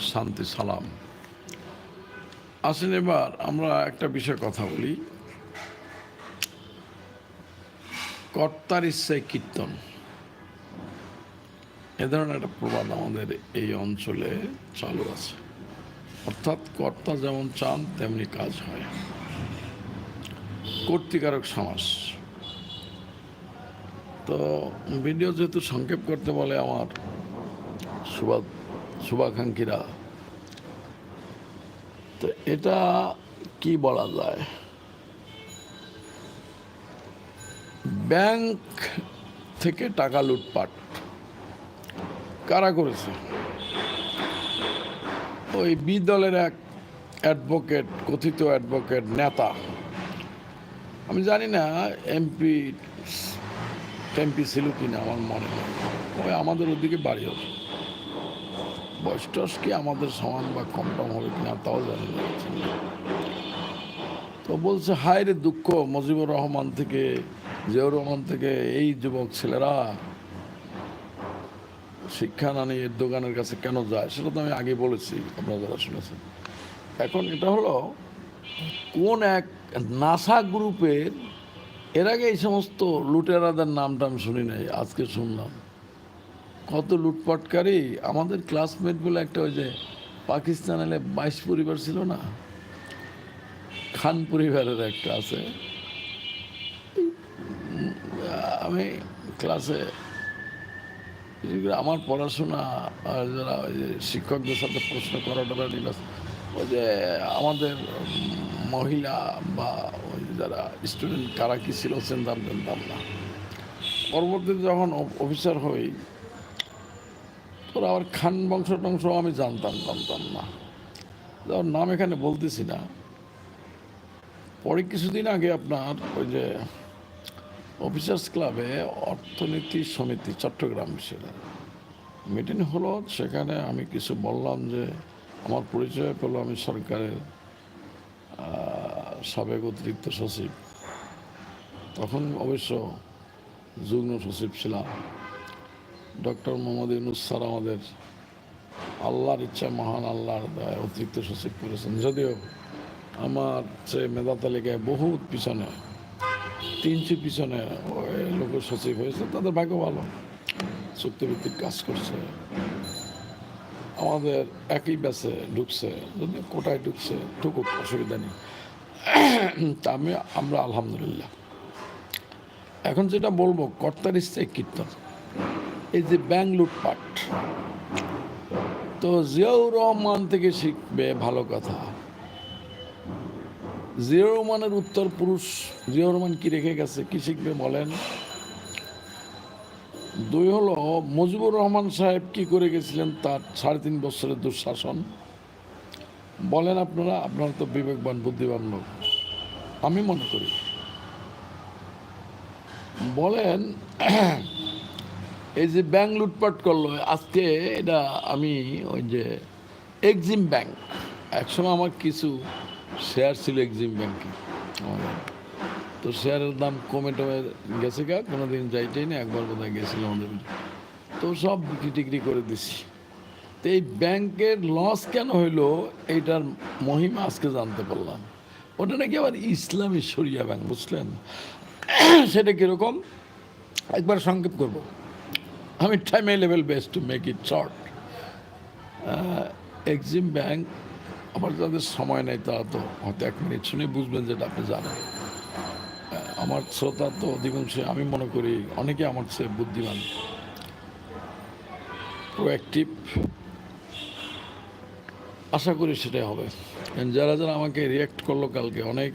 শান্তি, সালাম। আসেন এবার আমরা একটা বিষয়ে কথা বলি। কর্তার ইচ্ছায় কীর্তন। এ ধরনের একটা প্রবাদ আমাদের এই অঞ্চলে চালু আছে। অর্থাৎ কর্তা যেমন চান, তেমনি কাজ হয়। কর্তিকারক সমাস তো ভিডিও যেহেতু সংক্ষেপ করতে বলে আমার শুভা শুভাকাঙ্ক্ষীরা। তো এটা কি বলা যায়? ব্যাংক থেকে টাকা লুটপাট। কারা করেছে? ওই বি দলের এক অ্যাডভোকেট, কথিত অ্যাডভোকেট নেতা। আমি জানি না, এমপি এমপি ছিল কিনা আমার মনে নেই। ওই আমাদের ওদিকে বাড়ি হবে। বয়স কি আমাদের সমান বা কম টম হবে কিনা তাও জানি না। তো বলছে, হায় রে দুঃখ, মজিবুর রহমান থেকে, জিয়াউর রহমান থেকে এই যুবক ছেলেরা শিক্ষা না নিয়ে দোকানের কাছে কেন যায়? সেটা তো আমি আগে বলেছি, আপনারা যারা শুনেছেন। এখন এটা হলো, কোন এক নাসা গ্রুপের, এর আগে এই সমস্ত লুটেরাদের নাম টাম শুনি নাই, আজকে শুনলাম। কত লুটপাটকারী। আমাদের ক্লাসমেট বলে একটা ওই যে পাকিস্তান এলে বাইশ পরিবার ছিল না? খান পরিবারের একটা আছে। আমি ক্লাসে আমার পড়াশোনা যারা ওই শিক্ষকদের সাথে প্রশ্ন করাটা ওই যে আমাদের মহিলা বা ওই যারা স্টুডেন্ট কারা কী ছিল চিন্তাম জানতাম না। পরবর্তীতে যখন অফিসার হই তোরা আবার খান বংশ টংশ আমি জানতাম জানতাম না। যার নাম এখানে বলতেছি না। পরে কিছুদিন আগে আপনার ওই যে অফিসার্স ক্লাবে অর্থনীতি সমিতি, চট্টগ্রাম সেটা। মিটিং হলো, সেখানে আমি কিছু বললাম যে, আমার পরিচয় পেল আমি সরকারের সাবেক অতিরিক্ত সচিব। তখন অবশ্য যুগ্ম সচিব ছিলাম। ডক্টর মোহাম্মদ ইউনুস স্যার আমাদের আল্লাহর ইচ্ছা মহান আল্লাহর দয়ায় অতিরিক্ত সচিব করেছেন। যদিও আমার সে মেধা তালিকায় বহুত পিছনে তিনশো পিছনে ওই লোক সচিব হয়েছে, তাদের ভাগ্য ভালো। চুক্তিভিত্তিক কাজ করছে। আমাদের একই ব্যাচে ঢুকছে যদি কোটায় ঢুকছে, ঢুকুক, অসুবিধা নেই। তা আমি, আমরা আলহামদুলিল্লাহ। এখন যেটা বলব, কর্তার ইচ্ছায় কীর্তন। এই যে ব্যাংক লুটপাট, তো জিয়াউর রহমান থেকে শিখবে ভালো কথা। জিয়াউর রহমানের উত্তর পুরুষ জিয়াউর রহমান কি রেখে গেছে, কি শিখবে বলেন? দুই হলো, মুজিবুর রহমান সাহেব কি করে গেছিলেন তার সাড়ে তিন বছরের দুঃশাসন? বলেন আপনারা আপনারা তো বিবেকবান বুদ্ধিবান লোক। আমি মনে করি। বলেন এই যে ব্যাংক লুটপাট করল, আজকে এটা আমি ওই যে এক্সিম ব্যাংক, একসময় আমার কিছু শেয়ার ছিল এক্সিম ব্যাংকে। তো শেয়ারের দাম কমে টমে গেছে গা কোনো দিন যাইটাই না একবার কোথায় গেছিলাম আমাদের তো সব বিক্রি টিক্রি করে দিছি। তো এই ব্যাংকের লস কেন হইল, এইটার মহিমা আজকে জানতে পারলাম। ওটা নাকি আবার ইসলামী শরিয়া ব্যাংক, বুঝলেন? সেটা কীরকম? একবার সংক্ষেপ করব। আমি time level best to make it short Exim Bank আবার যাদের সময় নেই তারা তো হয়তো এক মিনিট শুনে বুঝবেন যেটা আপনি জানেন। আমার শ্রোতা তো অধিকাংশই আমি মনে করি অনেকে আমার চেয়ে বুদ্ধিমান। প্রোঅ্যাক্টিভ আশা করি সেটাই হবে। যারা যারা আমাকে রিয়াক্ট করল কালকে, অনেক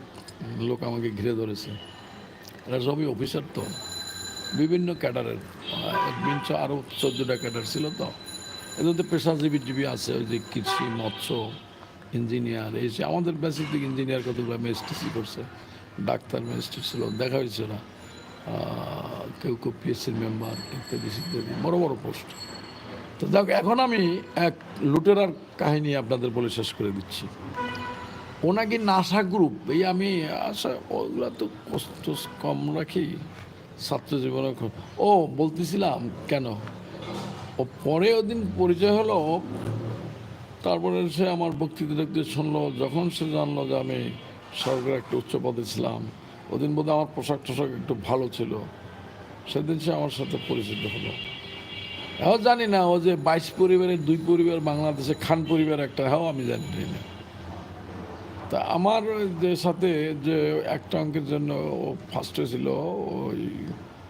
লোক আমাকে ঘিরে ধরেছে। এরা সবই অফিসার তো। বিভিন্ন ক্যাডারের অ্যাডমিন আরও চোদ্দোটা ক্যাডার ছিল তো। এদের তো পেশাজীবী জীবী আছে, ওই যে কৃষি, মৎস্য, ইঞ্জিনিয়ার, এই আমাদের বেসিক ইঞ্জিনিয়ার কতগুলো মেএসটিসি করছে, ডাক্তার মেএসটি ছিল, দেখা হয়েছে না। কেউ কেউ পিএসসির মেম্বার ইত্যাদি ইত্যাদি, বড়ো বড়ো পোস্ট তো দেখ এখন আমি এক লুটেরার কাহিনী আপনাদের বলে শেষ করে দিচ্ছি। ও নাকি নাসা গ্রুপ এই আমি আশা, ওগুলো তো কষ্ট কম রাখি। ছাত্র জীবনে ও, বলতেছিলাম, কেন? ও, পরে ওদিন পরিচয় হলো, তারপরে সে আমার বক্তৃতা দেখতে শুনলো, যখন সে জানলো যে আমি সরকারের একটা উচ্চ পদে ছিলাম, ওদিন বোধ আমার পোশাক টোশাক একটু ভালো ছিল। সেদিন সে আমার সাথে পরিচিত হলো। এও জানি না, ও যে বাইশ পরিবারের দুই পরিবার, বাংলাদেশে খান পরিবার একটা হ্যাঁ আমি জানি না। তা আমার যে সাথে যে একটা অঙ্কের জন্য ও ফার্স্ট হয়েছিল, ওই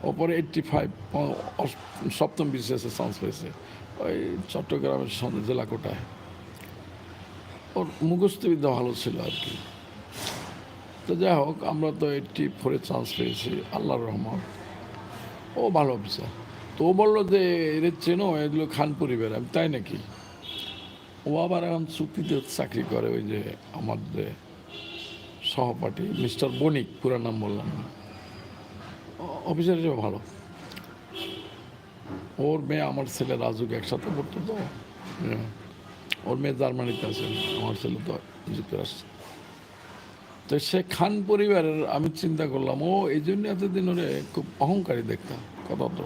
ওপরে এইটটি ফাইভ সপ্তম বিসিএসে চান্স পেয়েছে, ওই চট্টগ্রামের জেলা কোটায়। ওর মুখস্থবিদ্যা ভালো ছিল আর কি। তো যাই হোক, আমরা তো এইটটি ফোরে চান্স পেয়েছি, আল্লাহর রহমান ও ভালো অফিসার তো ও বলল যে, এদের চেনো, এগুলো খান পরিবার তাই নাকি? ও আবার এখন চুক্তিতে চাকরি করে ওই যে আমার যে সহপাঠী, মিস্টার বণিক পুরা নাম বললাম না। অফিসার হিসেবে ভালো। ওর মেয়ে আমার ছেলে রাজুক একসাথে পড়তো তো হ্যাঁ। ওর মেয়ে জার্মানিতে আছে, আমার ছেলে তো যুক্তরাষ্ট্রে। তো সে খান পরিবারের, আমি চিন্তা করলাম, ও এই জন্য এতদিন ওরে খুব অহংকারী দেখতাম কথা তো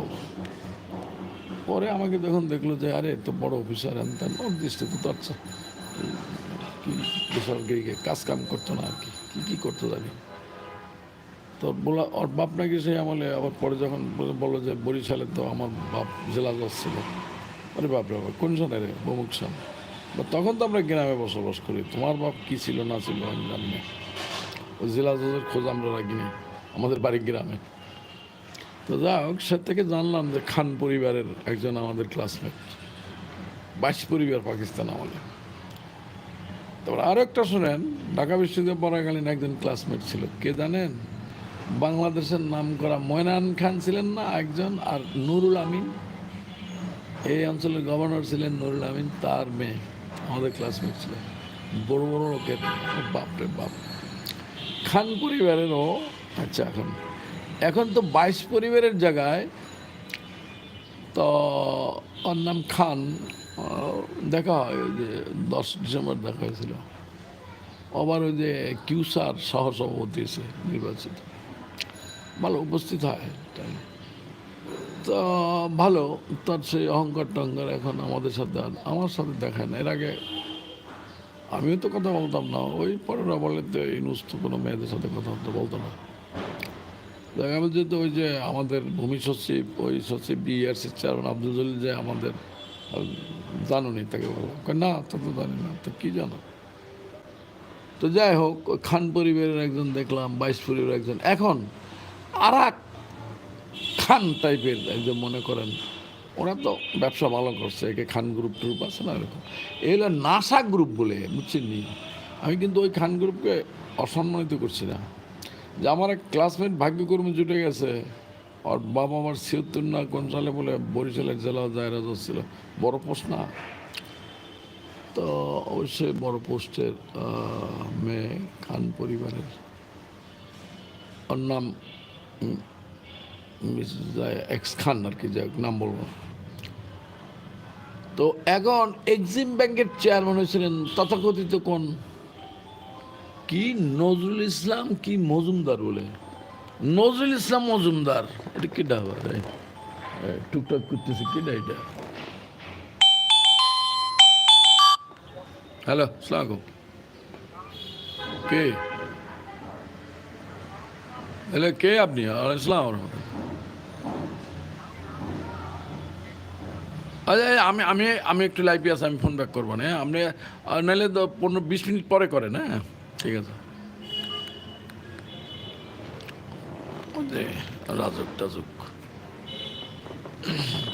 পরে আমাকে যখন দেখল যে, আরে তো বড় অফিসার আনতেন ওর দৃষ্টিতে তো আচ্ছা বেসরকারি কাজ কাম করতো না আর কি, কী কী করতো জানি। তো বলা, ওর বাপ নাকি সেই আমলে, আবার পরে যখন বলে- বলল যে, বরিশালে তো আমার বাপ জেলা জজ ছিল। আরে বাপ রে কোন সনে রে, বমুক সন? তখন তো আমরা গ্রামে বসবাস করি, তোমার বাপ কী ছিল না ছিল আমি জানি না। ওই জেলা জজের খোঁজ আমরা রাখিনি, আমাদের বাড়ির গ্রামে। তো যা হোক, সে থেকে জানলাম যে খান পরিবারের একজন আমাদের ক্লাসমেট বাইশ পরিবার পাকিস্তান আমলে তারপর আরও একটা শোনেন, ঢাকা বিশ্ববিদ্যালয়ে পড়াকালীন একজন ক্লাসমেট ছিল। কে জানেন? বাংলাদেশের নাম করা ময়নান খান ছিলেন না একজন, আর নুরুল আমিন। এই অঞ্চলের গভর্নর ছিলেন নুরুল আমিন, তার মেয়ে আমাদের ক্লাসমেট ছিল। বড় বড় লোকের, বাপরে বাপ। খান পরিবারেরও আচ্ছা এখন এখন তো বাইশ পরিবারের জায়গায়, তো ওর নাম খান। দেখা হয় যে দশ ডিসেম্বর দেখা হয়েছিল। আবার ওই যে কিউসার সহসভাপতি এসে নির্বাচিত। ভালো উপস্থিত হয় তো ভালো, তার সেই অহংকার টহংকার এখন আমাদের সাথে আর আমার সাথে দেখায় না এর আগে আমিও তো কথা বলতাম না, ওই পরেরা বলে তো ইনুস তো কোনো মেয়েদের সাথে কথাবার্তা বলতো না। দেখা যে তো ওই যে আমাদের ভূমি সচিব ওই সচিব বিআরসির চেয়ারম্যান আব্দুল জলিল যে আমাদের আহ, জানো নি তাকে বললাম। না তা তো জানি না তো কী জানো? তো যাই হোক খান পরিবারের একজন দেখলাম বাইশ পরিবারের একজন। এখন আর খান টাইপের একজন মনে করেন ওরা তো ব্যবসা ভালো করছে একে খান গ্রুপ ট্রুপ আছে না এরকম। এই হলো নাসা গ্রুপ বলে বুঝছেন আমি কিন্তু ওই খান গ্রুপকে অসম্মানিত করছি না। যে আমার এক ক্লাসমেট ভাগ্যকর্মী জুটে গেছে। ওর বাবা আমার ছিয়াত্তর না, কোন সালে বলে বরিশালের জেলা জায়রা ছিল বড় পোস্ট না? তো অবশ্যই বড় পোস্টের মেয়ে খান পরিবারের। ওর নাম এক্স খান আর কি, যাই নাম বলব। তো এখন এক্সিম ব্যাংকের চেয়ারম্যান হয়েছিলেন, তথাকথিত কোন কি নজরুল ইসলাম, কি মজুমদার বলে? নজরুল ইসলাম মজুমদার, এটা কি ডাবা রে টুকটাক করতেছে কি না এটা? হ্যালো সালাম কে? হ্যালো, কে আপনি? ইসলাম আচ্ছা আমি আমি আমি একটু লাইভে আছি, আমি ফোন ব্যাক করব না হ্যাঁ? আপনি নাহলে পনেরো, বিশ মিনিট পরে করেন হ্যাঁ? ঠিক আছে। যে রাজক টাজক।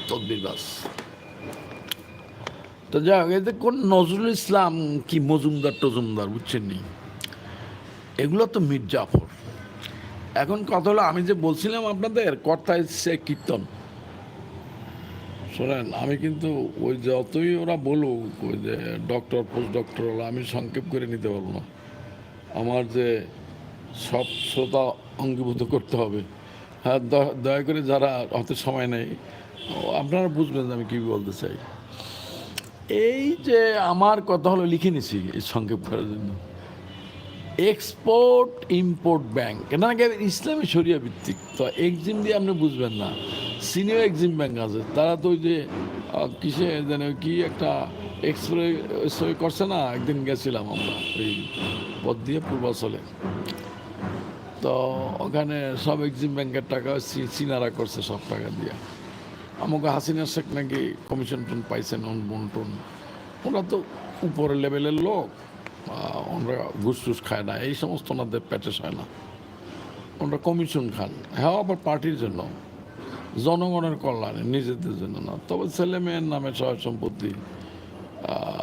তদ্বির বাস। তো যাই হোক এতে কোন নজরুল ইসলাম কি মজুমদার টজুমদার বুঝছেন নি? এগুলো তো মির্জাফর এখন কথা হলো আমি যে বলছিলাম আপনাদের কর্তা সে কীর্তন। শোনেন আমি কিন্তু ওই যতই ওরা বলুক ওই যে ডক্টর পোস্ট ডক্টর আমি সংক্ষেপ করে নিতে পারব না। আমার যে সব শ্রোতা অঙ্গীভূত করতে হবে। হ্যাঁ দয়া করে যারা হয়তো সময় নেই, আপনারা বুঝবেন আমি কী বলতে চাই। এই যে আমার কথা হলো লিখে নিছি এই সংক্ষেপ করার জন্য। এক্সপোর্ট ইম্পোর্ট ব্যাংক এটা নাকি ইসলামী শরিয়া ভিত্তিক। তো এক্সিম দিয়ে আপনি বুঝবেন না। সিনিয়র এক্সিম ব্যাংক আছে। তারা তো ওই যে কিসে যেন কি একটা এক্সপ্রে সই করছে না, একদিন গেছিলাম আমরা ওই পথ দিয়ে পূর্বাচলে। তো ওখানে সব এক্সিম ব্যাংকের টাকা চীনারা করছে সব টাকা দিয়ে। আমাকে হাসিনা শেখ নাকি কমিশন টন পাইছেন বন্টন ওরা তো উপরের লেভেলের লোক ওনারা ঘুষ টুস খায় না, এই সমস্ত ওনাদের প্যাটেস হয় না। ওনারা কমিশন খান। হ্যাঁ আবার পার্টির জন্য। জনগণের কল্যাণে, নিজেদের জন্য না। তবে ছেলে মেয়ের নামে সহায় সম্পত্তি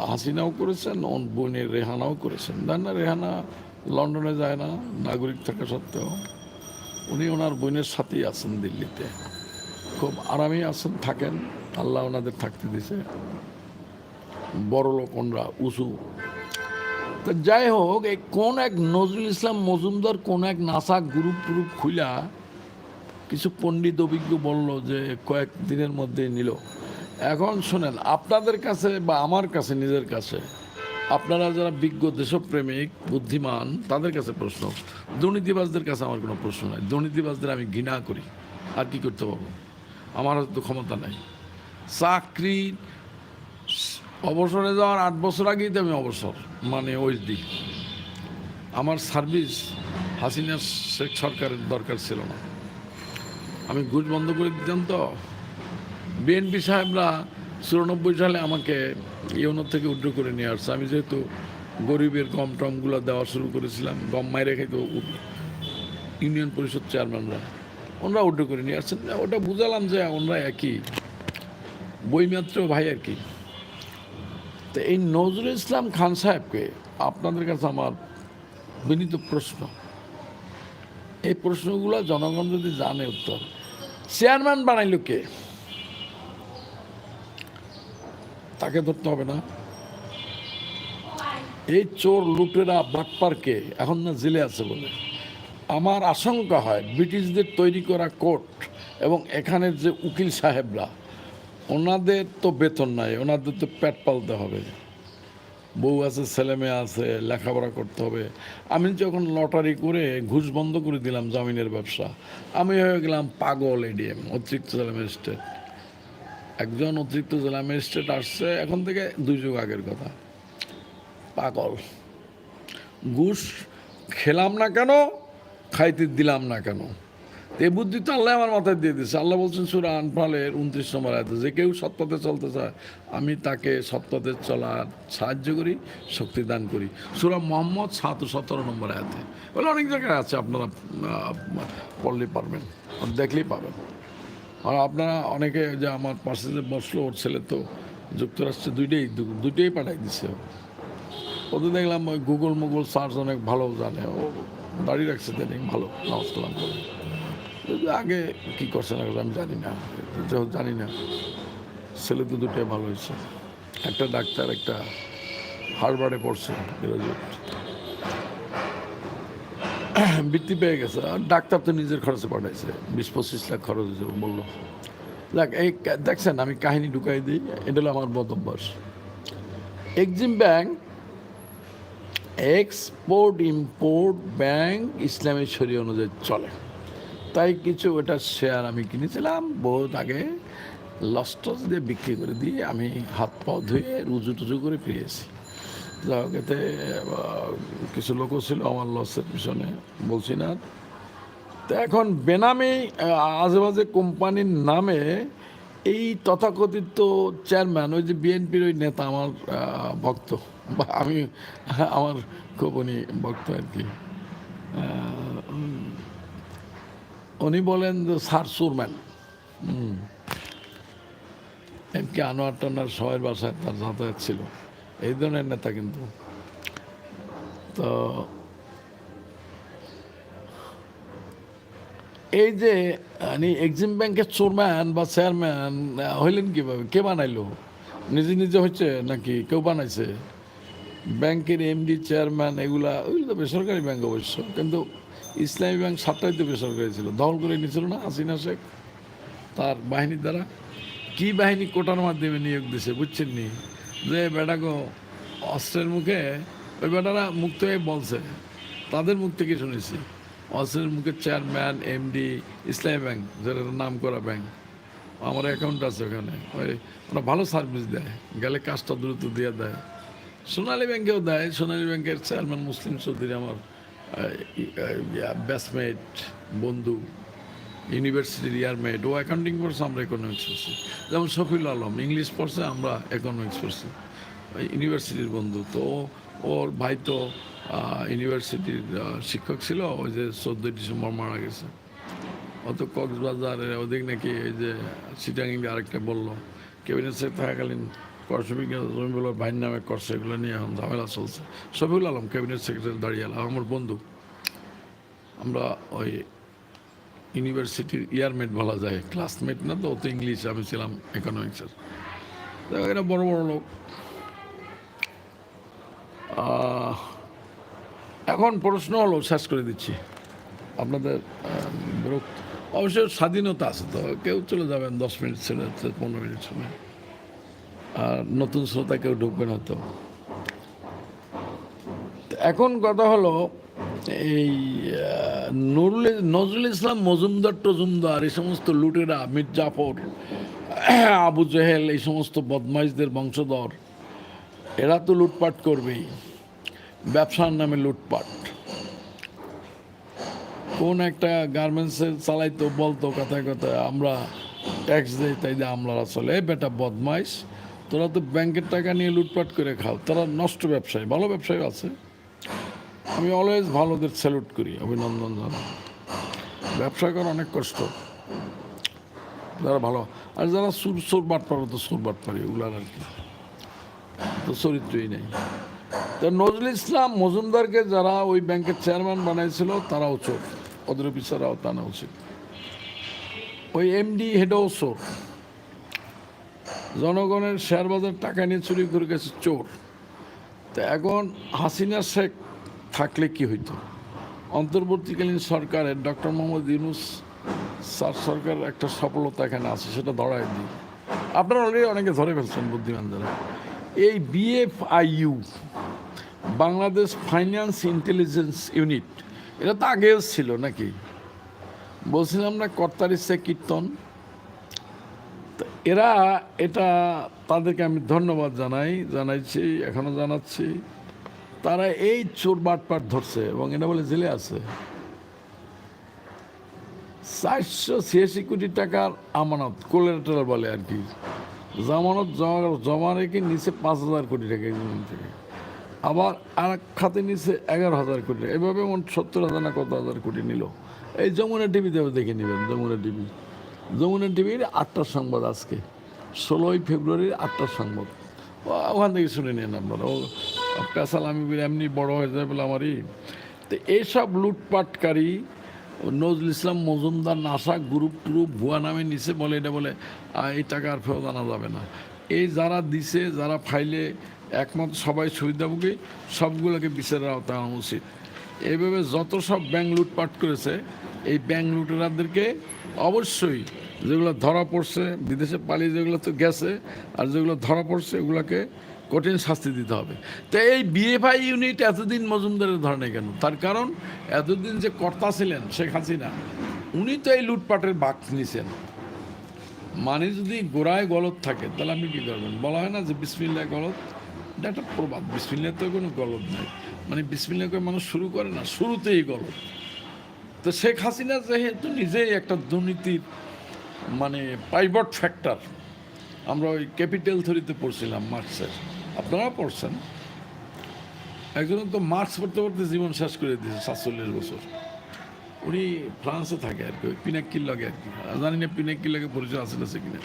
হাসিনাও করেছেন, ওর বোনের রেহানাও করেছেন। দেন না, রেহানা লন্ডনে যায় না, নাগরিক থাকা সত্ত্বেও। উনি ওনার বোনের সাথেই আছেন দিল্লিতে। খুব আরামে আছেন, থাকেন। আল্লাহ ওনাদের থাকতে দিছে। বড় লোক, ওনরা উঁচু। তো যাই হোক, এই কোন এক নজরুল ইসলাম মজুমদার, কোন এক নাসা গ্রুপ গ্রুপ খুলা কিছু পণ্ডিত অভিজ্ঞ বলল যে কয়েক দিনের মধ্যে নিল। এখন শোনেন, আপনাদের কাছে বা আমার কাছে, নিজের কাছে, আপনারা যারা বিজ্ঞ দেশপ্রেমিক, বুদ্ধিমান, তাদের কাছে প্রশ্ন। দুর্নীতিবাজদের কাছে আমার কোনো প্রশ্ন নাই। দুর্নীতিবাজদের আমি ঘৃণা করি। আর কি করতে পারব আমার হয়তো ক্ষমতা নাই। চাকরি, অবসরে যাওয়ার আট বছর আগেই তো আমি অবসর মানে ওইচডি আমার সার্ভিস হাসিনা শেখ সরকারের দরকার ছিল না। আমি ঘুষ বন্ধ করে দিতাম তো। বিএনপি সাহেবরা চুরানব্বই সালে আমাকে ইউনো থেকে উড্র করে নিয়ে আসছে। আমি যেহেতু গরিবের গম টমগুলো দেওয়া শুরু করেছিলাম, গম মাইরে খাইতো ইউনিয়ন পরিষদ চেয়ারম্যানরা, ওনারা উড্র করে নিয়ে আসছেন। ওটা বুঝালাম যে ওনারা একই, বইমাত্র ভাই আর কি তো এই নজরুল ইসলাম খান সাহেবকে আপনাদের কাছে আমার বিনীত প্রশ্ন। এই প্রশ্নগুলো জনগণ যদি জানে উত্তর। চেয়ারম্যান বানাইল কে? তাকে ধরতে হবে না। এই চোর লুটেরা বাটপারকে এখন না জেলে আছে বলে। আমার আশঙ্কা হয় ব্রিটিশদের তৈরি করা কোর্ট এবং এখানের যে উকিল সাহেবরা, ওনাদের তো বেতন নাই, ওনাদের তো পেট পালতে হবে। বউ আছে, ছেলে মেয়ে আছে, লেখাপড়া করতে হবে। আমি যখন লটারি করে ঘুষ বন্ধ করে দিলাম জামিনের ব্যবসা, আমি হয়ে গেলাম পাগল এডিএম অতিরিক্ত জেলা ম্যাজিস্ট্রেট একজন অতিরিক্ত জেলা ম্যাজিস্ট্রেট আসছে, এখন থেকে দুই যুগ আগের কথা। পাগল। ঘুষ খেলাম না কেন, খাইতে দিলাম না কেন? এই বুদ্ধি তো আল্লাহ আমার মাথায় দিয়ে দিচ্ছে আল্লাহ বলছেন, সুরা আনফালের উনত্রিশ নম্বর আয়তে, যে কেউ সৎপথে চলতে চায়, আমি তাকে সৎপথে চলার সাহায্য করি, শক্তি দান করি। সুরা মোহাম্মদ সাত সতেরো নম্বর আয়াতে। বলে অনেক জায়গায় আছে, আপনারা পড়লে পারবেন, দেখলেই পাবেন। আর আপনারা অনেকে যে আমার পাশে যে বসল, ওর ছেলে তো যুক্তরাষ্ট্রে দুইটাই দুইটাই পাঠাই দিছে। ওদের দেখলাম ওই গুগল মুগল সার্চ অনেক ভালো জানে। ও দাঁড়িয়ে রাখছে দেখ ভালো, নামাজ করে। আগে কি করছে না আমি জানি না। যেহেতু জানি না। ছেলে তো দুটোই ভালো হয়েছে। একটা ডাক্তার, একটা হারবার্ডে পড়ছে গ্রাজুয়েট বৃত্তি পেয়ে গেছে। আর ডাক্তার তো নিজের খরচে পাঠাইছে। বিশ পঁচিশ লাখ খরচ হয়েছে বলল দেখ, এই দেখছেন, আমি কাহিনী ঢুকাই দিই। এটা হলো আমার মত অভ্যাস। Exim Bank, export, import bank ইসলামের শরী অনুযায়ী চলে। তাই কিছু ওটা শেয়ার আমি কিনেছিলাম, বহুত আগে। লস টস দিয়ে বিক্রি করে দিয়ে আমি হাত পা ধুয়ে রুজু টুজু করে ফিরেছি হোক এতে কিছু লোকও ছিল আমার লসের পিছনে, বলছি না। তো এখন বেনামে আজেবাজে কোম্পানির নামে এই তথাকথিত চেয়ারম্যান ওই যে বিএনপির ওই নেতা আমার ভক্ত। বা আমি, আমার খুব উনি ভক্ত আর কি। উনি বলেন যে, স্যার সুরম্যান। এমকে আনোয়ার টানোয়ার সবাই বাসায় তার যাতায়াত ছিল। এই ধরনের নেতা কিন্তু। তো এই যে এক্সিম ব্যাংকের চেয়ারম্যান বা চেয়ারম্যান হইলেন কীভাবে? কে বানাইলো? নিজে নিজে হচ্ছে নাকি কেউ বানাইছে? ব্যাংকের এমডি, চেয়ারম্যান, এগুলা, ওইগুলো তো বেসরকারি ব্যাংক অবশ্য। কিন্তু ইসলামী ব্যাংক সাতটাই তো বেসরকারি ছিল। দখল করে নিয়েছিল না হাসিনা শেখ, তার বাহিনীর দ্বারা। কি বাহিনী কোটার মাধ্যমে নিয়োগ দিছে বুঝছেন নি যে বেটাগো অস্ত্রের মুখে, ওই বেটারা মুখ থেকে বলছে, তাদের মুখ থেকে শুনেছি। অস্ত্রের মুখে চেয়ারম্যান এমডি ইসলামী ব্যাংক যেটা নাম করা ব্যাংক, আমার অ্যাকাউন্ট আছে ওখানে। ওই ওরা ভালো সার্ভিস দেয়, গেলে কাজটা দ্রুত দিয়ে দেয়। সোনালী ব্যাংকেও দেয়, সোনালী ব্যাংকের চেয়ারম্যান মুসলিম চৌধুরী আমার ব্যাসমেট বন্ধু। ইউনিভার্সিটির ইয়ারমেট ও অ্যাকাউন্টিং পড়ছে আমরা ইকোনমিক্স পড়ছি যেমন শফিউল আলম ইংলিশ পড়ছে আমরা ইকোনমিক্স পড়ছি ওই ইউনিভার্সিটির বন্ধু, তো ওর ভাই তো ইউনিভার্সিটির শিক্ষক ছিল, ওই যে চোদ্দোই ডিসেম্বর মারা গেছে। অত কক্সবাজারে, ওদিক নাকি এই যে সিটাঙ্গি আরেকটা বলল ক্যাবিনেট সেক্রেটারি থাকাকালীন করসবিজ্ঞ জমিগুলোর ভাইয়ের নামে করছে এগুলো নিয়ে এখন ঝামেলা চলছে। শফিউল আলম ক্যাবিনেট সেক্রেটারি দাঁড়িয়ে আমার বন্ধু। আমরা ওই ইউনিভার্সিটির ইয়ারমেট বলা যায়, ক্লাসমেট না তো ও তো ইংলিশ আমি ছিলাম ইকোনমিক্সের এরা। বড় বড় লোক। এখন প্রশ্ন হলো, শেষ করে দিচ্ছি। আপনাদের বিরক্ত। অবশ্য স্বাধীনতা আছে তো, কেউ চলে যাবেন দশ মিনিট ছেড়ে পনেরো মিনিট সময়। আর নতুন শ্রোতা কেউ ঢুকবে না তো। এখন কথা হলো, এই নুরুল নজরুল ইসলাম, মজুমদার টজুমদার, এই সমস্ত লুটেরা, মির জাফর, আবু জেহেল, এই সমস্ত বদমাইশদের বংশধর, এরা তো লুটপাট করবেই। ব্যবসার নামে লুটপাট। কোন একটা গার্মেন্টসের চালাইতো, বলতো কথায় কথায়, আমরা ট্যাক্স দিই, তাই দিয়ে আমরা চলে। এই বেটা বদমাইশ, তোরা তো ব্যাংকের টাকা নিয়ে লুটপাট করে খাও, তারা নষ্ট ব্যবসায়ী, ভালো ব্যবসায়ী আছে। আমি অলওয়েজ ভালোদের স্যালুট করি, অভিনন্দন জানাই। ব্যবসা করা অনেক কষ্ট। যারা ভালো, আর যারা সুর সুর বাট পারো তো সুর বাট পারি ওগুলার আর কি। তো চরিত্রই নেই। তো নজরুল ইসলাম মজুমদারকে যারা ওই ব্যাংকের চেয়ারম্যান বানাইছিল, তারাও চোর। ওদের অফিসাররাও টানা উচিত। ওই এমডি হেডও চোর। জনগণের শেয়ার বাজার টাকা নিয়ে চুরি করে গেছে চোর। তো এখন হাসিনা শেখ থাকলে কি হইতো? অন্তর্বর্তীকালীন সরকারের ডক্টর মোহাম্মদ ইউনুস স্যার সরকার একটা সফলতা এখানে আছে, সেটা ধরায় দিই। আপনারা অলরেডি অনেকে ধরে ফেলছেন বুদ্ধিমান যারা এই BFIU Bangladesh finance intelligence unit এটা তো আগেও ছিল নাকি? বলছিলাম না কর্তারিসে কীর্তন? তো এরা, এটা তাদেরকে আমি ধন্যবাদ জানাই, জানাইছি, এখনও জানাচ্ছি। তারা এই চোর বাটপাট ধরছে এবং এটা বলে জেলে আছে। চারশো ছিয়াশি কোটি টাকার আমানত কোলেটারাল বলে আর কি। জামানত জমা জমা রেখে নিচে পাঁচ হাজার কোটি টাকা একজন থেকে। আবার আর এক খাতে নিচে এগারো হাজার কোটি এভাবে মন সত্তর হাজার না কত হাজার কোটি নিল। এই যমুনা টিভিতে দেখে নেবেন, যমুনা টিভি। যমুনা টিভির আটটার সংবাদ আজকে, ষোলোই ফেব্রুয়ারির আটটার সংবাদ। ওখান থেকে শুনে নেন আপনারা। পেশাল আমি বলি এমনি বড় হয়ে যায় বলে আমারই। তো এইসব লুটপাটকারী নজরুল ইসলাম মজুমদার নাসা গ্রুপ ট্রুপ ভুয়া নামে নিছে বলে, এটা বলে এই টাকা আর ফেরত আনা যাবে না। এই যারা দিছে, যারা ফাইলে একমত সবাই সুবিধাভোগী সবগুলোকে বিচারের আওতায় আনা উচিত। এইভাবে যত সব ব্যাংক লুটপাট করেছে, এই ব্যাংক লুটেরাদেরকে অবশ্যই যেগুলো ধরা পড়ছে, বিদেশে পালিয়ে যেগুলো তো গেছে, আর যেগুলো ধরা পড়ছে এগুলোকে কঠিন শাস্তি দিতে হবে। তো এই বিএফআই ইউনিট এতদিন মজুমদারের ধরনের কেন? তার কারণ, এতদিন যে কর্তা ছিলেন শেখ হাসিনা, উনি তো এই লুটপাটের ভাগ নিছেন। মানে যদি গোড়ায় গলত থাকে, তাহলে আপনি কী করবেন? বলা হয় না যে বিসমিল্লা গলত? এটা একটা প্রবাদ। বিসমিল্লা তো কোনো গলত নাই। মানে বিসমিল্লা করে মানুষ শুরু করে না, শুরুতেই গলত। তো শেখ হাসিনা যেহেতু নিজেই একটা দুর্নীতির মানে পাইভট ফ্যাক্টর আমরা ওই ক্যাপিটাল থরিতে পড়ছিলাম মার্কসের। আপনারা পড়ছেন। একজন তো মার্কস পড়তে পড়তে জীবন শেষ করে দিয়েছে সাতচল্লিশ বছর। উনি ফ্রান্সে থাকে আর কি পিনাক্কির লাগে আর কি। জানি না পিনাক্কির লাগে পরিচয় আছে না সে কিনা।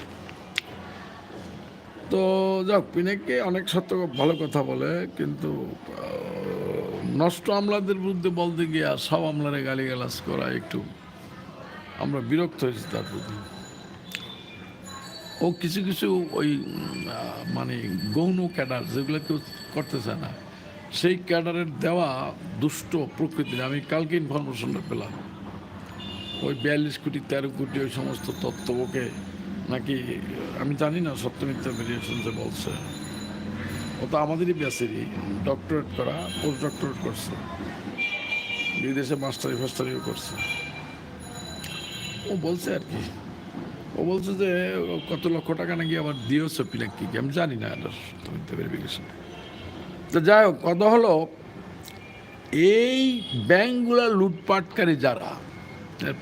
তো যাক, পিনাককে অনেক সত্য ভালো কথা বলে, কিন্তু নষ্ট আমলাদের বিরুদ্ধে বলতে গিয়ে সব আমলারে গালিগালাজ করা একটু আমরা বিরক্ত হয়েছি তার প্রতি। ও কিছু কিছু ওই মানে গৌণ ক্যাডার যেগুলো কেউ করতে চায় না, সেই ক্যাডারের দেওয়া দুষ্ট প্রকৃতির, আমি কালকে ইনফরমেশনটা পেলাম। ওই বিয়াল্লিশ কোটি, তেরো কোটি ওই সমস্ত তত্ত্ব ওকে নাকি, আমি জানি না, সত্য মিথ্যা ভেরিয়েশনসে বলছে। ও তো আমাদেরই ব্যাসেরই ডক্টরেট করা পোস্ট ডক্টরেট করছে। বিদেশে মাস্টারি ফাস্টারিও করছে। ও বলছে আর কি ও বলছে যে, কত লক্ষ টাকা নাকি আবার দিয়েছে পিনাকি আমি জানি না ভেরিফিকেশন তো যাই হোক, কথা হলো, এই ব্যাংকগুলা লুটপাটকারী যারা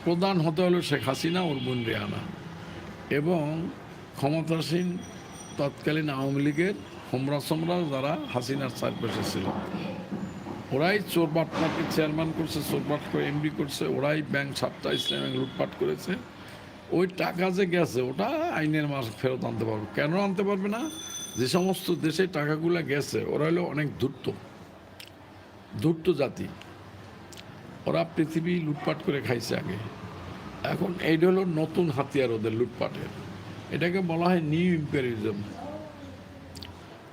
প্রধান হতে হলো শেখ হাসিনা, ওর বোন রেহানা। এবং ক্ষমতাসীন, তৎকালীন আওয়ামী লীগের হোমরা সোমরা যারা হাসিনার চারপাশে ছিল। ওরাই চোর বাটনাকে চেয়ারম্যান করছে, চোর বাট করে এমডি করছে, ওরাই ব্যাংক সাতটা ইসলামিক লুটপাট করেছে। ওই টাকা যে গেছে, ওটা আইনের মাস ফেরত আনতে পারবে। কেন আনতে পারবে না? যে সমস্ত দেশে টাকাগুলো গেছে, ওরা হলো অনেক ধূর্ত। ধূর্ত জাতি। ওরা পৃথিবী লুটপাট করে খাইছে আগে। এখন এইটা হলো নতুন হাতিয়ার ওদের লুটপাটের। এটাকে বলা হয় নিউ ইম্পেরিজম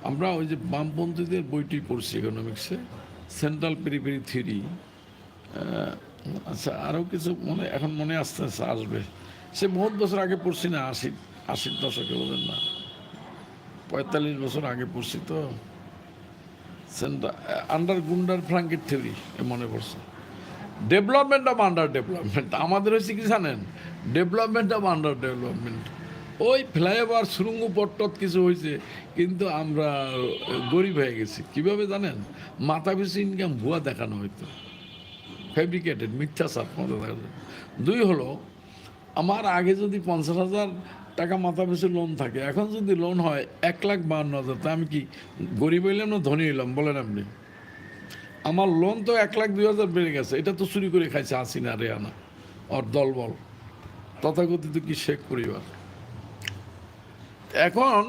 আমরা ওই যে বামপন্থীদের বইটি পড়ছি ইকোনমিক্সে সেন্ট্রাল পেরিফেরি থিওরি আচ্ছা আরও কিছু মনে, এখন মনে আসতে আসবে। সে বহুত বছর আগে পড়ছি না, আশি আশির দশকে বলেন না। পঁয়তাল্লিশ বছর আগে পড়ছি তো। আন্ডার গুন্ডার ফ্রাঙ্কের থিওরি মনে পড়ছে। ডেভেলপমেন্ট অফ আন্ডার ডেভেলপমেন্ট আমাদের হচ্ছে কি জানেন? ডেভেলপমেন্ট অফ আন্ডার ডেভেলপমেন্ট ওই ফ্লাইওভার, সুরঙ্গ পট্টত কিছু হয়েছে, কিন্তু আমরা গরিব হয়ে গেছি। কীভাবে জানেন? মাথা পিছু ইনকাম ভুয়া দেখানো হইতো। ফেব্রিকেটেড মিথ্যা সাপ মতো দেখা। দুই হলো আমার আগে যদি পঞ্চাশ হাজার টাকা মাথা পিছু লোন থাকে, এখন যদি লোন হয় এক লাখ বাহান্ন হাজার, তা আমি কি গরিব হইলাম না ধনী হইলাম? বলেন আপনি। আমার লোন তো এক লাখ দুই হাজার বেড়ে গেছে, এটা তো চুরি করে খাইছে হাসিনা রেয়ানা ওর দলবল। তথাকথিত কি শেখ পরিবার? এখন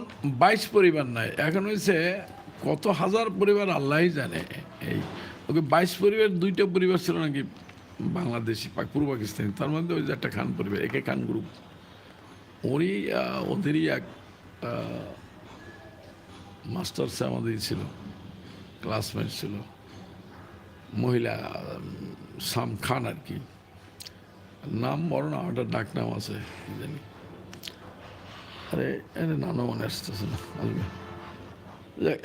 বাইশ পরিবার নাই, এখন হয়েছে কত হাজার পরিবার আল্লাহই জানে। এই, ওকে বাইশ পরিবার, দুইটা পরিবার ছিল নাকি বাংলাদেশি পূর্ব পাকিস্তানি, তার মধ্যে ওই যে একটা খান পরিবার, একে খান গ্রুপ ওরই ওদেরই এক মাস্টার্সে আমাদের ছিল ক্লাসমেট ছিল, মহিলা সাম খান আর কি। নাম বড় না ওটা ডাক নাম আছে জানি। আরে আরে নামও মনে আসতেছে না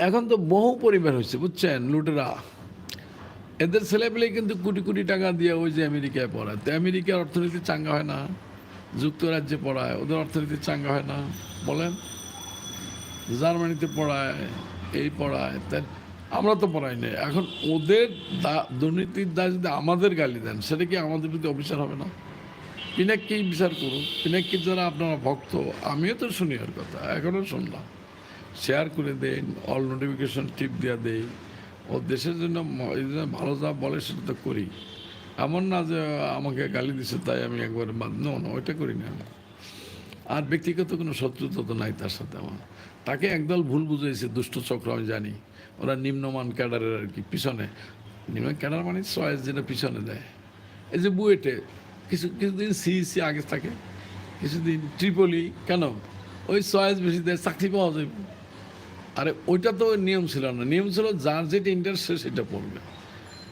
এখন তো বহু পরিবার হয়েছে, বুঝছেন, লুটেরা। এদের ছেলেপেলে কিন্তু কোটি কোটি টাকা দিয়ে ওই যে আমেরিকায় পড়ায়। তো আমেরিকার অর্থনীতি চাঙ্গা হয় না, যুক্তরাজ্যে পড়ায়, ওদের অর্থনীতি চাঙ্গা হয় না, বলেন? জার্মানিতে পড়ায়, এই পড়ায় তাই আমরা তো পড়াই না এখন ওদের দা- দুর্নীতির দায় যদি আমাদের গালি দেন, সেটা কি আমাদের প্রতি অবিচার হবে না? পিনাককেই বিচার করুন পিনাককে যারা আপনারা ভক্ত? আমিও তো শুনি ওর কথা এখনও শুনলাম। শেয়ার করে দেন অল নোটিফিকেশন টিপ দেওয়া দেই। ও দেশের জন্য জন্য ভালো যা বলে সেটা তো করি। এমন না যে আমাকে গালি দিছে, তাই আমি একবার নো, না, ওইটা করি না আর ব্যক্তিগত কোনো শত্রুতা তো নাই তার সাথে আমার। তাকে একদল ভুল বুঝেছে দুষ্ট চক্র আমি জানি। ওরা নিম্নমান ক্যাডারের আর কি, পিছনে। নিম্ন ক্যাডার মানে চয়েস যেটা পিছনে দেয়। এই যে বুয়েটে, কিছু, কিছুদিন সিইসি আগে থাকে, কিছুদিন ট্রিপলি কেন? ওই চয়েস বেশি দেয়, চাকরি পাওয়া যাবে আরে, ওইটা তো নিয়ম ছিল না। নিয়ম ছিল যার যেটা ইন্টারেস্ট সে সেটা পড়বে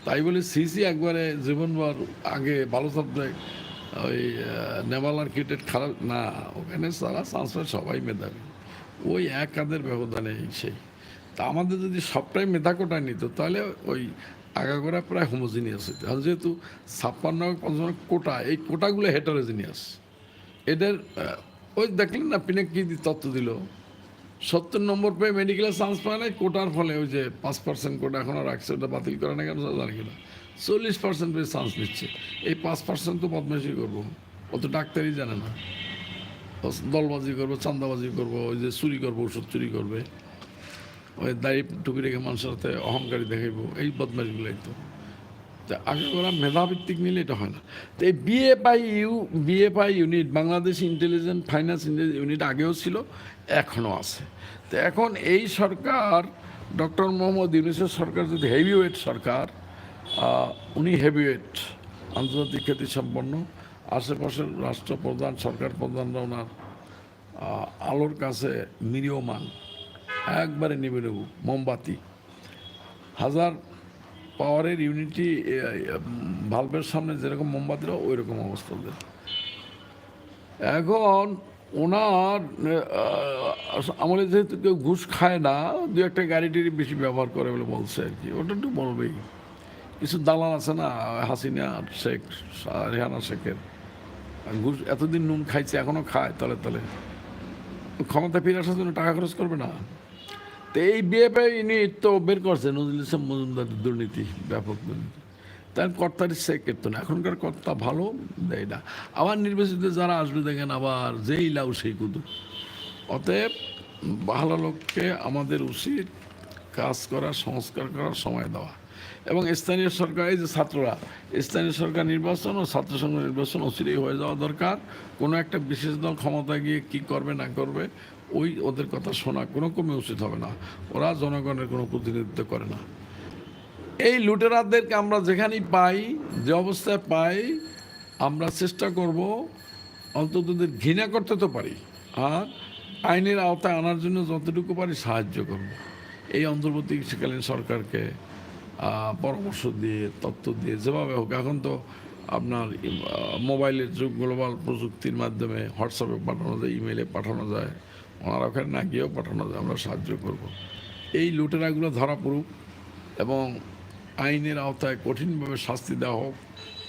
তাই বলে সিসি একবারে জীবনভর আগে ভালো সাবজেক্ট ওই নেভাল আর ক্রিকেট খারাপ, না, ওখানে সারা সাংসদ সবাই মেধাবী। ওই এক কাদের ব্যবধানে সেই তা আমাদের যদি সবটাই মেধা কোটায় নিত, তাহলে ওই আগাগোড়া প্রায় হোমোজিনিয়াস হইতো। আর যেহেতু ছাপ্পান্ন পঞ্চান্ন কোটা, এই কোটাগুলো হেটারোজিনিয়াস এদের ওই দেখলেন না পিনে কি তত্ত্ব দিল। সত্তর নম্বর পেয়ে মেডিকেলে চান্স পায় নাই, কোটার ফলে ওই যে পাঁচ পার্সেন্ট কোটা এখনও রাখছে, ওটা বাতিল করে না কেন জানি কিনা চল্লিশ পার্সেন্ট পেয়ে চান্স নিচ্ছে। এই পাঁচ পার্সেন্ট তো বদমাইশি করব। ও তো ডাক্তারই জানে না। দলবাজি করব, চান্দাবাজি করব, ওই যে চুরি করব, ওষুধ চুরি করবে। ওই দাড়ি টুপি রেখে মানুষের সাথে অহংকারী দেখাইবো। এই বদমাইশগুলোই তো। তা আগে ওরা মেধাভিত্তিক নিলে এটা হয় না। তো এই BFI U BFI unit Bangladesh intelligent finance unit আগেও ছিল, এখনও আছে। তো এখন এই সরকার, ডক্টর মোহাম্মদ ইউনুসের সরকার যদি হেভিওয়েট সরকার উনি হেভিওয়েট আন্তর্জাতিক খ্যাতি সম্পন্ন আশেপাশের রাষ্ট্রপ্রধান, সরকার প্রধানরা ওনার আলোর কাছে মিরিয়মান একবারে নিবে নেব মোমবাতি। হাজার পাওয়ারের ইউনিটি ভালভের সামনে যেরকম মোমবাতিরা ওই রকম অবস্থা ওদের। এখন ওনার আমলে যেহেতু কেউ ঘুষ খায় না দু একটা গাড়ি টাড়ি বেশি ব্যবহার করে বলে বলছে আর কি। ওটা একটু বলবেই। কিছু দালাল আছে না, হাসিনা শেখ রেহানা শেখের। ঘুষ, এতদিন নুন খাইছে, এখনও খায় তলে তলে। ক্ষমতা ফিরে আসার জন্য টাকা খরচ করবে না। তো এই বিএপি ইনি তো বের করছে নজরুল ইসলাম মজুমদার দুর্নীতি, ব্যাপক দুর্নীতি। তার কর্তার কেত না, এখনকার কর্তা ভালো, দেয় না। আবার নির্বাচিত যারা আসবে দেখেন আবার যেই লাউ সেই কুদু। অতএব ভালো লোককে আমাদের উচিত কাজ করা, সংস্কার করার সময় দেওয়া। এবং স্থানীয় সরকার, এই যে ছাত্ররা, স্থানীয় সরকার নির্বাচন ও ছাত্র সংঘ নির্বাচন অচিরেই হয়ে যাওয়া দরকার। কোনো একটা বিশেষ দল ক্ষমতা গিয়ে কি করবে, না করবে ওই ওদের কথা শোনা কোনো কমে উচিত হবে না। ওরা জনগণের কোনো প্রতিনিধিত্ব করে না। এই লুটেরাদেরকে আমরা যেখানেই পাই, যে অবস্থায় পাই, আমরা চেষ্টা করব অন্তত ঘৃণা করতে তো পারি। আর আইনের আওতায় আনার জন্য যতটুকু পারি সাহায্য করব। এই অন্তর্বর্তীকালীন সরকারকে পরামর্শ দিয়ে, তথ্য দিয়ে, যেভাবে হোক, এখন তো আপনার মোবাইলের যুগ, গ্লোবাল প্রযুক্তির মাধ্যমে হোয়াটসঅ্যাপে পাঠানো যায় ইমেলে পাঠানো যায়। ওনারা ওখানে না গিয়েও পাঠানো আমরা সাহায্য করব। এই লুটেরাগুলো ধরা পড়ুক এবং আইনের আওতায় কঠিনভাবে শাস্তি দেওয়া হোক,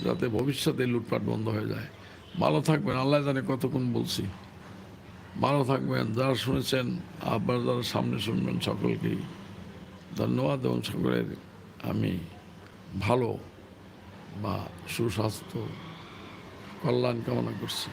যাতে ভবিষ্যতে লুটপাট বন্ধ হয়ে যায়। ভালো থাকবেন, আল্লাহ জানে কতক্ষণ বলছি। ভালো থাকবেন, যারা শুনেছেন, আবার যারা সামনে শুনবেন সকলকেই ধন্যবাদ এবং সকলের আমি ভালো বা সুস্বাস্থ্য, কল্যাণ কামনা করছি।